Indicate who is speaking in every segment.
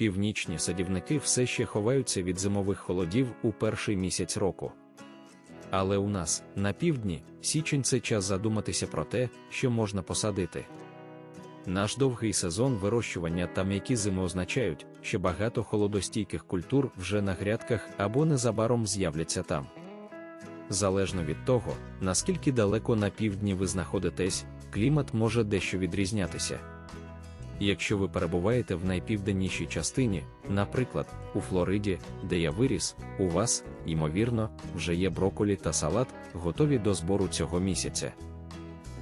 Speaker 1: Північні садівники все ще ховаються від зимових холодів у перший місяць року. Але у нас, на півдні, січень це час задуматися про те, що можна посадити. Наш довгий сезон вирощування та м'які зими означають, що багато холодостійких культур вже на грядках або незабаром з'являться там. Залежно від того, наскільки далеко на півдні ви знаходитесь, клімат може дещо відрізнятися. Якщо ви перебуваєте в найпівденнішій частині, наприклад, у Флориді, де я виріс, у вас, ймовірно, вже є броколі та салат, готові до збору цього місяця.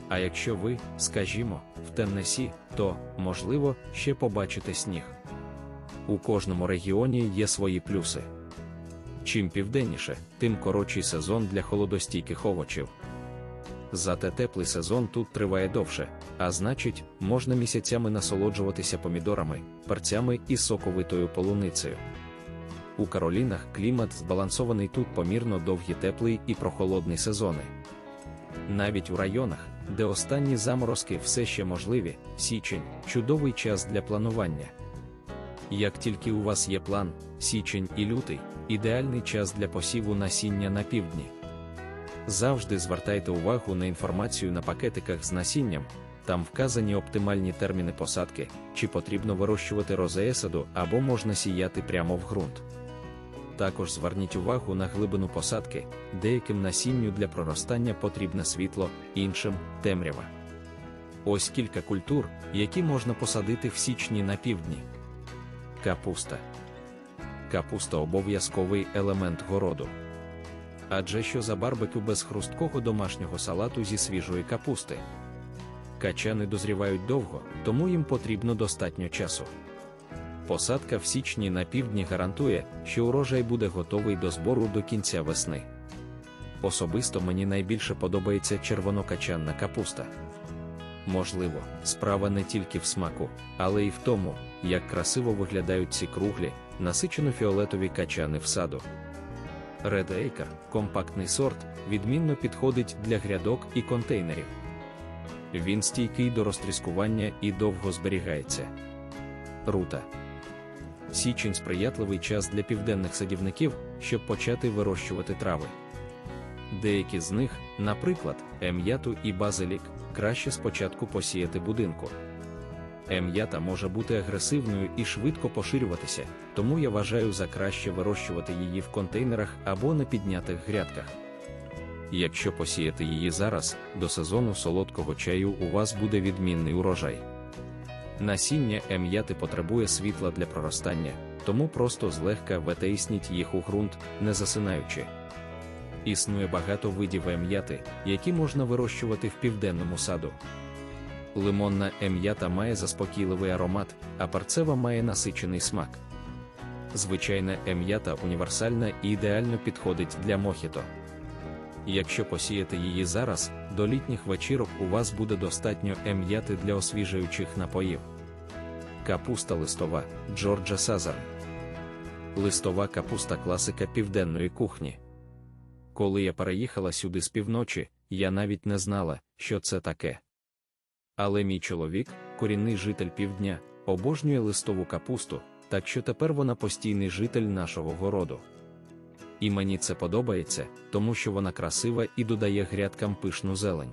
Speaker 1: А якщо ви, скажімо, в Теннесі, то, можливо, ще побачите сніг. У кожному регіоні є свої плюси. Чим південніше, тим коротший сезон для холодостійких овочів. Зате теплий сезон тут триває довше, а значить, можна місяцями насолоджуватися помідорами, перцями і соковитою полуницею. У Каролінах клімат збалансований тут помірно довгі теплий і прохолодний сезони. Навіть у районах, де останні заморозки все ще можливі, січень чудовий час для планування. Як тільки у вас є план, січень і лютий ідеальний час для посіву насіння на півдні. Завжди звертайте увагу на інформацію на пакетиках з насінням, там вказані оптимальні терміни посадки, чи потрібно вирощувати розеесаду або можна сіяти прямо в ґрунт. Також зверніть увагу на глибину посадки, деяким насінню для проростання потрібне світло, іншим темрява. Ось кілька культур, які можна посадити в січні на півдні. Капуста. Капуста обов'язковий елемент городу. Адже що за барбекю без хрусткого домашнього салату зі свіжої капусти. Качани дозрівають довго, тому їм потрібно достатньо часу. Посадка в січні на півдні гарантує, що урожай буде готовий до збору до кінця весни. Особисто мені найбільше подобається червонокачанна капуста. Можливо, справа не тільки в смаку, але й в тому, як красиво виглядають ці круглі, насичено фіолетові качани в саду. Red Acre – компактний сорт, відмінно підходить для грядок і контейнерів. Він стійкий до розтріскування і довго зберігається. Рута. Січень сприятливий час для південних садівників, щоб почати вирощувати трави. Деякі з них, наприклад, ем'яту і базилік, краще спочатку посіяти будинку. Ем'ята може бути агресивною і швидко поширюватися, тому я вважаю за краще вирощувати її в контейнерах або на піднятих грядках. Якщо посіяти її зараз, до сезону солодкого чаю у вас буде відмінний урожай. Насіння ем'яти потребує світла для проростання, тому просто злегка ветейсніть їх у ґрунт, не засинаючи. Існує багато видів ем'яти, які можна вирощувати в південному саду. Лимонна ем'ята має заспокійливий аромат, а парцева має насичений смак. Звичайна ем'ята універсальна і ідеально підходить для мохіто. Якщо посіяти її зараз, до літніх вечірок у вас буде достатньо ем'яти для освіжуючих напоїв. Капуста листова Джорджа Сазарн. Листова капуста класика південної кухні. Коли я переїхала сюди з півночі, я навіть не знала, що це таке. Але мій чоловік, корінний житель півдня, обожнює листову капусту, так що тепер вона постійний житель нашого городу. І мені це подобається, тому що вона красива і додає грядкам пишну зелень.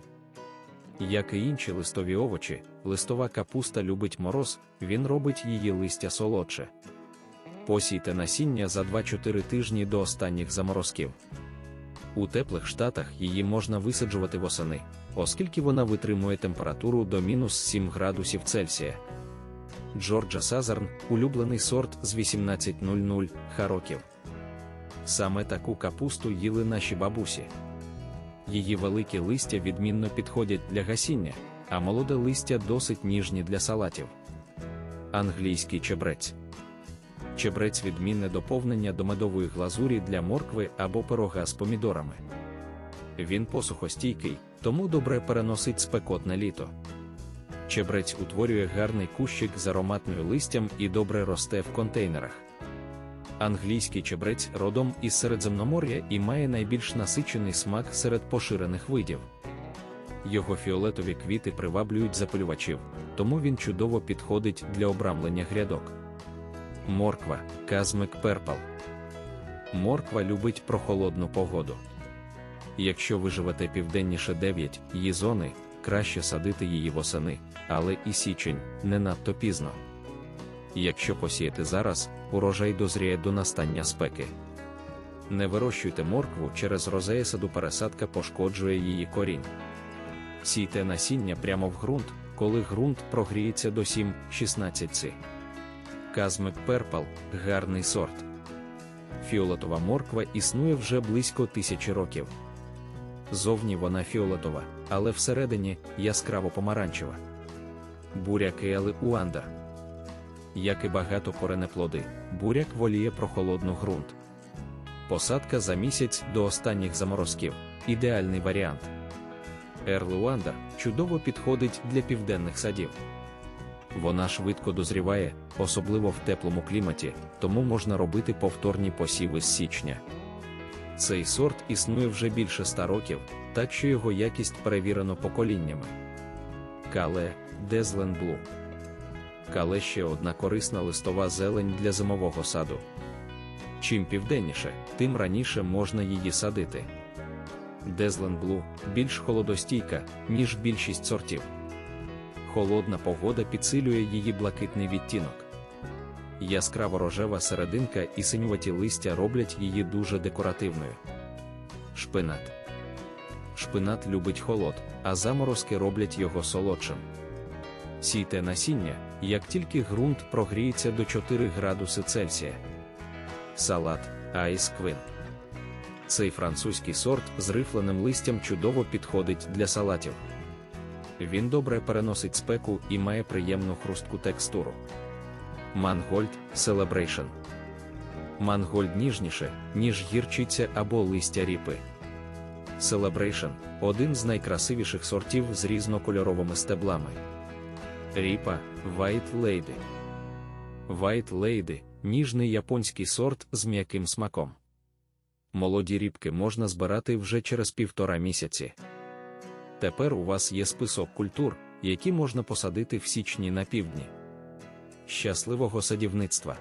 Speaker 1: Як і інші листові овочі, листова капуста любить мороз, він робить її листя солодше. Посійте насіння за 2-4 тижні до останніх заморозків. У теплих штатах її можна висаджувати восени, оскільки вона витримує температуру до мінус 7 градусів Цельсія. Джорджа Сазарн улюблений сорт з 1800 хароків. Саме таку капусту їли наші бабусі. Її великі листя відмінно підходять для гасіння, а молоде листя досить ніжні для салатів. Англійський чебрець. Чебрець відмінне доповнення до медової глазурі для моркви або пирога з помідорами. Він посухостійкий, тому добре переносить спекотне літо. Чебрець утворює гарний кущик з ароматною листям і добре росте в контейнерах. Англійський чебрець родом із Середземномор'я і має найбільш насичений смак серед поширених видів. Його фіолетові квіти приваблюють запилювачів, тому він чудово підходить для обрамлення грядок. Морква, казмик перпал. Морква любить прохолодну погоду. Якщо ви живете південніше 9 її зони, краще садити її восени, але і січень не надто пізно. Якщо посіяти зараз, урожай дозріє до настання спеки. Не вирощуйте моркву через розеясаду пересадка пошкоджує її корінь. Сійте насіння прямо в ґрунт, коли ґрунт прогріється до 7-16 ци. Казмик перпал гарний сорт. Фіолетова морква існує вже близько тисячі років. Зовні вона фіолетова, але всередині яскраво помаранчева. Буряк Уандер. Як і багато коренеплоди, буряк воліє прохолодну ґрунт. Посадка за місяць до останніх заморозків ідеальний варіант. Ерлуандер чудово підходить для південних садів. Вона швидко дозріває, особливо в теплому кліматі, тому можна робити повторні посіви з січня. Цей сорт існує вже більше ста років, так що його якість перевірено поколіннями. Кале Дезлен Блу. Кале ще одна корисна листова зелень для зимового саду. Чим південніше, тим раніше можна її садити. Дезлен Блу більш холодостійка, ніж більшість сортів. Холодна погода підсилює її блакитний відтінок. Яскраво рожева серединка і синюваті листя роблять її дуже декоративною. Шпинат. Шпинат любить холод, а заморозки роблять його солодшим. Сійте насіння, як тільки ґрунт прогріється до 4 градуси Цельсія. Салат Айс Квин. Цей французький сорт з рифленим листям чудово підходить для салатів. Він добре переносить спеку і має приємну хрустку текстуру. Мангольд Celebration. Мангольд ніжніше, ніж гірчиця або листя ріпи. Celebration – один з найкрасивіших сортів з різнокольоровими стеблами. Ріпа White Lady. White Lady – ніжний японський сорт з м'яким смаком. Молоді рібки можна збирати вже через півтора місяці. Тепер у вас є список культур, які можна посадити в січні на півдні. Щасливого садівництва!